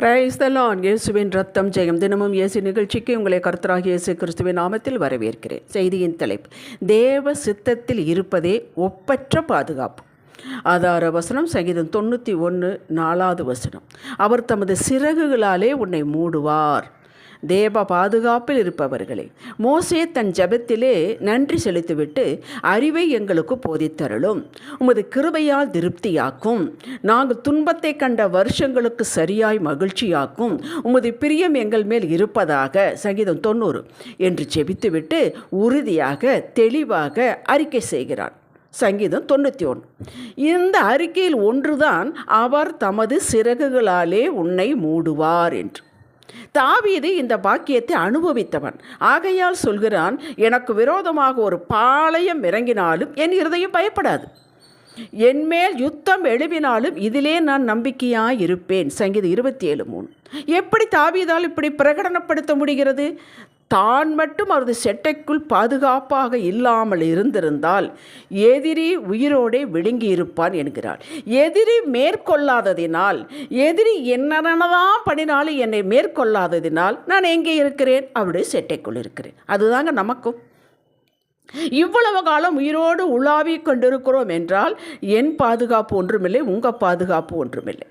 Praise the லான் இயேசுவின் ரத்தம் ஜெயம். தினமும் இயேசு நிகழ்ச்சிக்கு உங்களை கருத்தராக இயேசு கிறிஸ்துவின் நாமத்தில் வரவேற்கிறேன். செய்தியின் தலைப்பு தேவ சித்தத்தில் இருப்பதே ஒப்பற்ற பாதுகாப்பு. ஆதார வசனம் சங்கீதம் தொண்ணூற்றி ஒன்று நாலாவது வசனம். அவர் தமது சிறகுகளாலே உன்னை மூடுவார். தேவ பாதுகாப்பில் இருப்பவர்களே மோசே தன் ஜெபத்திலே நன்றி செலுத்திவிட்டு அறிவை எங்களுக்கு போதித்தருளும். உமது கிருபையால் திருப்தியாக்கும். நாங்கள் துன்பத்தை கண்ட வருஷங்களுக்கு சரியாய் மகிழ்ச்சியாக்கும். உமது பிரியம் எங்கள் மேல் இருப்பதாக சங்கீதம் தொண்ணூறு என்று செபித்துவிட்டு உறுதியாக தெளிவாக அறிக்கை செய்கிறார். சங்கீதம் தொண்ணூற்றி ஒன்று. இந்த அறிக்கையில் ஒன்றுதான் அவர் தமது சிறகுகளாலே உன்னை மூடுவார் என்று. தாவீது இந்த பாக்கியத்தை அனுபவித்தவன். ஆகையால் சொல்கிறான் எனக்கு விரோதமாக ஒரு பாளையம் இறங்கினாலும் என் இருதயம் பயப்படாது. என்மேல் யுத்தம் எழுவினாலும் இதிலே நான் நம்பிக்கையாக இருப்பேன் சங்கீதம் இருபத்தி ஏழு மூணு. எப்படி தாவீதால் இப்படி பிரகடனப்படுத்த முடிகிறது? தான் மட்டும் அவரது செட்டைக்குள் பாதுகாப்பாக இல்லாமல் இருந்திருந்தால் எதிரி உயிரோடே விழுங்கி இருப்பான் என்கிறார். எதிரி மேற்கொள்ளாததினால் எதிரி என்னென்னதான் பண்ணினாலும் என்னை மேற்கொள்ளாததினால் நான் எங்கே இருக்கிறேன்? அப்படி செட்டைக்குள் இருக்கிறேன். அதுதாங்க நமக்கும். இவ்வளவு காலம் உயிரோடு உலாவி கொண்டிருக்கிறோம் என்றால் என் பாதுகாப்பு ஒன்றுமில்லை உங்கள் பாதுகாப்பு ஒன்றுமில்லை.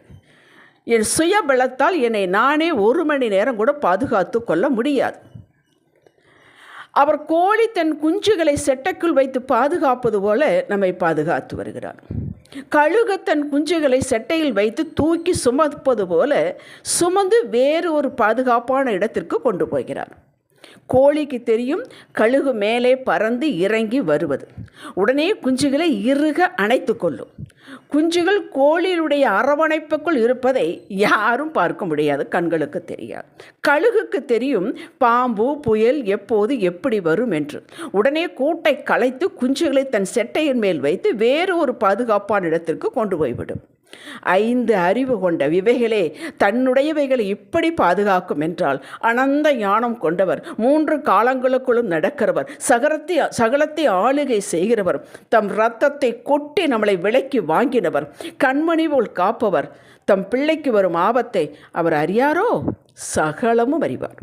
என் சுய பலத்தால் என்னை நானே ஒரு மணி நேரம் கூட பாதுகாத்து கொள்ள முடியாது. அவர் கோழி தன் குஞ்சுகளை செட்டைக்குள் வைத்து பாதுகாப்பது போல நம்மை பாதுகாத்து வருகிறார். கழுகு தன் குஞ்சுகளை செட்டையில் வைத்து தூக்கி சுமப்பது போல சுமந்து வேறு ஒரு பாதுகாப்பான இடத்திற்கு கொண்டு போகிறார். கோழிக்கு தெரியும் கழுகு மேலே பறந்து இறங்கி வருவது. உடனே குஞ்சுகளை இறுக அணைத்து கொள்ளும். குஞ்சுகள் கோழியுடைய அரவணைப்புக்குள் இருப்பதை யாரும் பார்க்க முடியாது கண்களுக்கு தெரியாது. கழுகுக்கு தெரியும் பாம்பு புயல் எப்போது எப்படி வரும் என்று. உடனே கூட்டை கலைத்து குஞ்சுகளை தன் செட்டையின் மேல் வைத்து வேறு ஒரு பாதுகாப்பான இடத்திற்கு கொண்டு போய்விடும். ஐந்து அறிவு கொண்ட விவைகளே தன்னுடையவைகளை இப்படி பாதுகாக்கும் என்றால் அனந்த ஞானம் கொண்டவர் மூன்று காலங்களுக்குள்ளும் நடக்கிறவர் சகரத்தை சகலத்தை ஆளுகை செய்கிறவர் தம் இரத்தத்தை கொட்டி நம்மளை விலைக்கு வாங்கினவர் கண்மணி போல் காப்பவர் தம் பிள்ளைக்கு வரும் ஆபத்தை அவர் அறியாரோ? சகலமும் அறிவார்.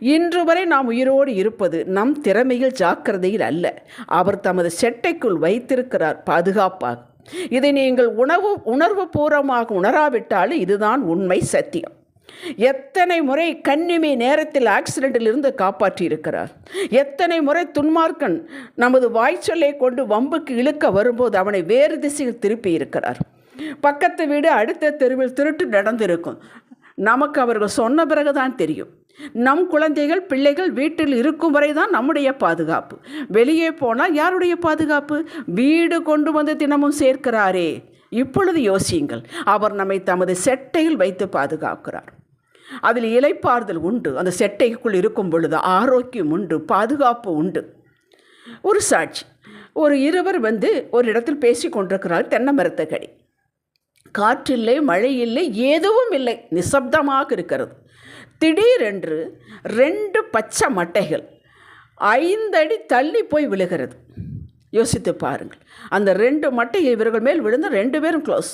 இன்று வரை நாம் உயிரோடு இருப்பது நம் திறமையில் ஜாக்கிரதையில் அல்ல. அவர் தமது செட்டைக்குள் வைத்திருக்கிறார் பாதுகாப்பாக. இதை நீங்கள் உணவு உணர்வு பூர்வமாக உணராவிட்டாலும் இதுதான் உண்மை சத்தியம். எத்தனை முறை கண்ணிமை நேரத்தில் ஆக்சிடென்ட்டில் காப்பாற்றியிருக்கிறார்? காப்பாற்றி இருக்கிறார் எத்தனை முறை துன்மார்க்கன் நமது வாய்ச்சொல்லை கொண்டு வம்புக்கு இழுக்க வரும்போது அவனை வேறு திசையில் திருப்பி இருக்கிறார் பக்கத்து வீடு அடுத்த தெருவில் திருட்டு நடந்திருக்கும். நமக்கு அவர்கள் சொன்ன பிறகுதான் தெரியும். நம் குழந்தைகள் பிள்ளைகள் வீட்டில் இருக்கும் வரை தான் நம்முடைய பாதுகாப்பு. வெளியே போனால் யாருடைய பாதுகாப்பு? வீடு கொண்டு வந்து தினமும் சேர்க்கிறாரே. இப்பொழுது யோசியுங்கள் அவர் நம்மை தமது செட்டையில் வைத்து பாதுகாக்கிறார். அதில் இலைப்பாறுதல் உண்டு. அந்த செட்டைக்குள் இருக்கும் பொழுது ஆரோக்கியம் உண்டு பாதுகாப்பு உண்டு. ஒரு சாட்சி ஒரு இருவர் வந்து ஒரு இடத்தில் பேசி கொண்டிருக்கிறார் தென்னை மரத்தக்கடி. காற்றில்லை மழை இல்லை எதுவும் இல்லை நிசப்தமாக இருக்கிறது. திடீரென்று ரெண்டு பச்சை மட்டைகள் ஐந்தடி தள்ளி போய் விழுகிறது. யோசித்து பாருங்கள். அந்த ரெண்டு மட்டை இவர்கள் மேல் விழுந்து ரெண்டு பேரும் க்ளோஸ்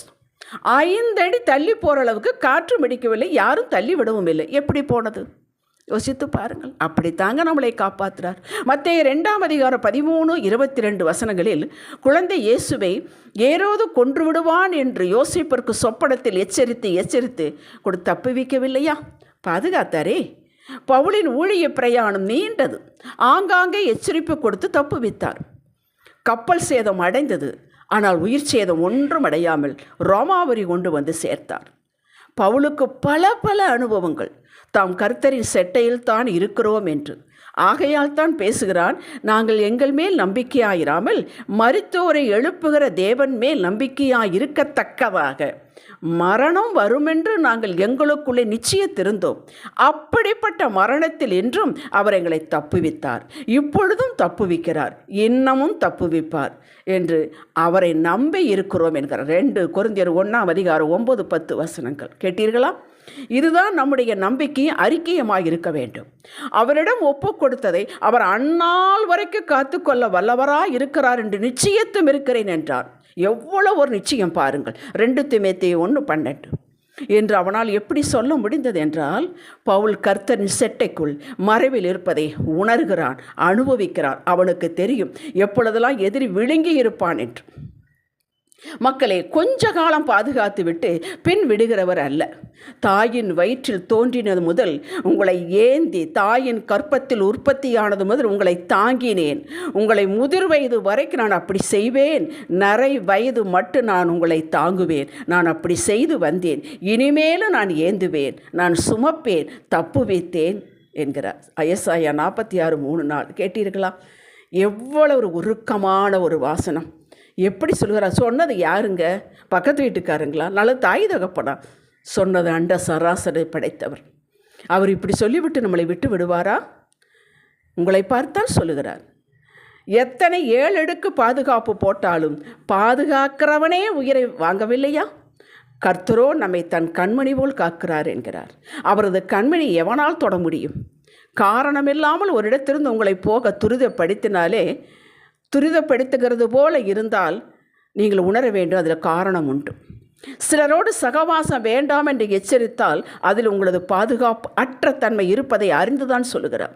ஐந்தடி தள்ளி போகிற அளவுக்கு காற்று மிடிக்கவில்லை யாரும் தள்ளி விடவும் இல்லை. எப்படி போனது? யோசித்து பாருங்கள். அப்படித்தாங்க நம்மளை காப்பாற்றுறார் மற்ற ரெண்டாம் அதிகாரம் பதிமூணு இருபத்தி ரெண்டு வசனங்களில் குழந்தை இயேசுவை ஏரோது கொன்று விடுவான் என்று யோசிப்பிற்கு சொப்படத்தில் எச்சரித்து எச்சரித்து கொடு தப்புவிக்கவில்லையா? பாதுகாத்தாரே. பவுலின் ஊழிய பிரயாணம் நீண்டது. ஆங்காங்கே எச்சரிப்பு கொடுத்து தப்புவித்தார் கப்பல் சேதம் அடைந்தது. ஆனால் உயிர் சேதம் ஒன்றும் அடையாமல் ரோமாவரி கொண்டு வந்து சேர்த்தார். பவுலுக்கு பல பல அனுபவங்கள். தாம் கர்த்தரின் செட்டையில் தான் இருக்கிறோம் என்று ஆகையால் தான் பேசுகிறான் நாங்கள் எங்கள் மேல் நம்பிக்கையாயிராமல் மருத்துவரை எழுப்புகிற தேவன் மேல் நம்பிக்கையாயிருக்கத்தக்கதாக மரணம் வருமென்று நாங்கள் எங்களுக்குள்ளே நிச்சயத்திருந்தோம். அப்படிப்பட்ட மரணத்தில் என்றும் அவர் எங்களை தப்புவித்தார். இப்பொழுதும் தப்புவிக்கிறார். இன்னமும் தப்புவிப்பார் என்று அவரை நம்பி இருக்கிறோம் என்கிறார். ரெண்டு குருந்தியர் ஒன்றாம் அதிகாரம் ஒன்பது பத்து வசனங்கள். கேட்டீர்களா? இதுதான் நம்முடைய நம்பிக்கையும் அறிக்கையமாக இருக்க வேண்டும். அவரிடம் ஒப்பு கொடுத்ததை அவர் அந்நாள் வரைக்கும் காத்துக்கொள்ள வல்லவராக இருக்கிறார் என்று நிச்சயத்தும் இருக்கிறேன் என்றார். எவ்வளோ ஒரு நிச்சயம் பாருங்கள். ரெண்டு திமேத்தி ஒன்று பன்னெண்டு. என்று அவனால் எப்படி சொல்ல முடிந்தது என்றால் பவுல் கர்த்தரின் செட்டைக்குள் மறைவில் இருப்பதை உணர்கிறான் அனுபவிக்கிறான். அவனுக்கு தெரியும் எப்பொழுதெல்லாம் எதிரி விழுங்கி இருப்பான் என்று. மக்களை கொஞ்ச காலம் பாதுகாத்து விட்டு பின் விடுகிறவர் அல்ல. தாயின் வயிற்றில் தோன்றினது முதல் உங்களை ஏந்தி தாயின் கற்பத்தில் உற்பத்தியானது முதல் உங்களை தாங்கினேன். உங்களை முதிர் வயது வரைக்கும் நான் அப்படி செய்வேன். நரை வயது மட்டும் நான் உங்களை தாங்குவேன். நான் அப்படி செய்து வந்தேன். இனிமேலும் நான் ஏந்துவேன். நான் சுமப்பேன். தப்பு வைத்தேன் என்கிறார். ஐஎஸ்ஐயா நாற்பத்தி ஆறு மூணு நாள். கேட்டீர்களா? எவ்வளவு ஒரு உருக்கமான ஒரு வாசனம். எப்படி சொல்கிறார் சொன்னது யாருங்க? பக்கத்து வீட்டுக்காரங்களா? நல்ல தாய் தகப்பனா? சொன்னது அண்ட சராசரி படைத்தவர். அவர் இப்படி சொல்லிவிட்டு நம்மளை விட்டு விடுவாரா? உங்களை பார்த்தால் சொல்லுகிறார். எத்தனை ஏழடுக்கு பாதுகாப்பு போட்டாலும் பாதுகாக்கிறவனே உயிரை வாங்கவில்லையா? கர்த்தரோ நம்மை தன் கண்மணி போல் காக்கிறார் என்கிறார். அவரது கண்மணி எவனால் தொட முடியும்? காரணமில்லாமல் ஒரு இடத்திலிருந்து உங்களை போக துரிதப்படுத்தினாலே துரிதப்படுத்துகிறது போல இருந்தால் நீங்கள் உணர வேண்டும் அதில் காரணம் உண்டு. சிலரோடு சகவாசம் வேண்டாம் என்று எச்சரித்தால் அதில் உங்களது பாதுகாப்பு அற்ற தன்மை இருப்பதை அறிந்துதான் சொல்லுகிறார்.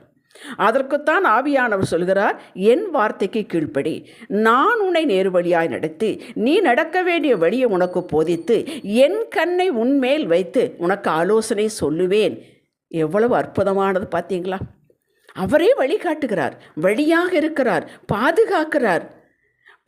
அதற்குத்தான் ஆவியானவர் சொல்கிறார் என் வார்த்தைக்கு கீழ்ப்படி. நான் உன்னை நேரு வழியாய் நடத்தி நீ நடக்க வேண்டிய வழியை உனக்கு போதித்து என் கண்ணை உன்மேல் வைத்து உனக்கு ஆலோசனை சொல்லுவேன். எவ்வளவு அற்புதமானது பார்த்தீங்களா அவரே வழிகாட்டுகிறார் வழியாக இருக்கிறார் பாதுகாக்கிறார்.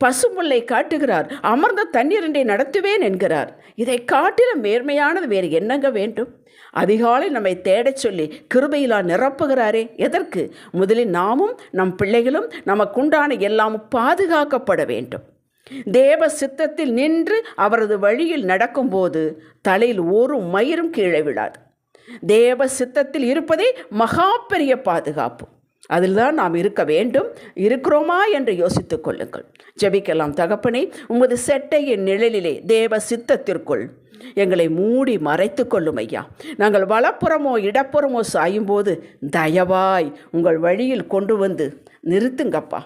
பசுமுல்லை காட்டுகிறார் அமர்ந்த தண்ணீரண்டை நடத்துவேன் என்கிறார். இதை காட்டிலும் மேன்மையானது வேறு என்னங்க வேண்டும்? அதிகாலை நம்மை தேடச் சொல்லி கிருபையிலா நிரப்புகிறாரே எதற்கு? முதலில் நாமும் நம் பிள்ளைகளும் நமக்குண்டான எல்லாம் பாதுகாக்கப்பட வேண்டும். தேவ சித்தத்தில் நின்று அவரது வழியில் நடக்கும்போது தலையில் ஒரு மயிரும் கீழே விழாது. தேவ சித்தத்தில் இருப்பதே மகா பெரிய பாதுகாப்பு. அதில் தான் நாம் இருக்க வேண்டும். இருக்கிறோமா என்று யோசித்துக் கொள்ளுங்கள். ஜெபிக்கலாம் தகப்பனே உமது செட்டையின் நிழலிலே தேவ சித்தத்திற்குள் எங்களை மூடி மறைத்து கொள்ளும் ஐயா. நாங்கள் வலப்புறமோ இடப்புறமோ சாயும்போது தயவாய் உங்கள் வழியில் கொண்டு வந்து நிறுத்துங்கப்பா.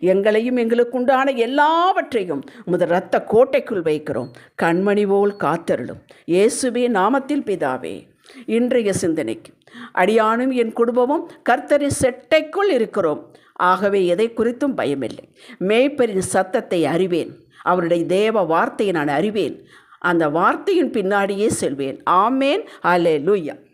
எங்களையும் எங்களுக்குண்டான எல்லாவற்றையும் உமது இரத்த கோட்டைக்குள் வைக்கிறோம். கண்மணி போல் காத்தருளும். இயேசுவே நாமத்தில் பிதாவே. இன்றைய சிந்தனைக்கு. அடியானும் என் குடும்பமும் கர்த்தரின் செட்டைக்குள் இருக்கிறோம். ஆகவே எதை குறித்தும் பயமில்லை. மேய்ப்பரின் சத்தத்தை அறிவேன். அவருடைய தேவ வார்த்தையை நான் அறிவேன். அந்த வார்த்தையின் பின்னாடியே செல்வேன். ஆமேன். அலே லூயா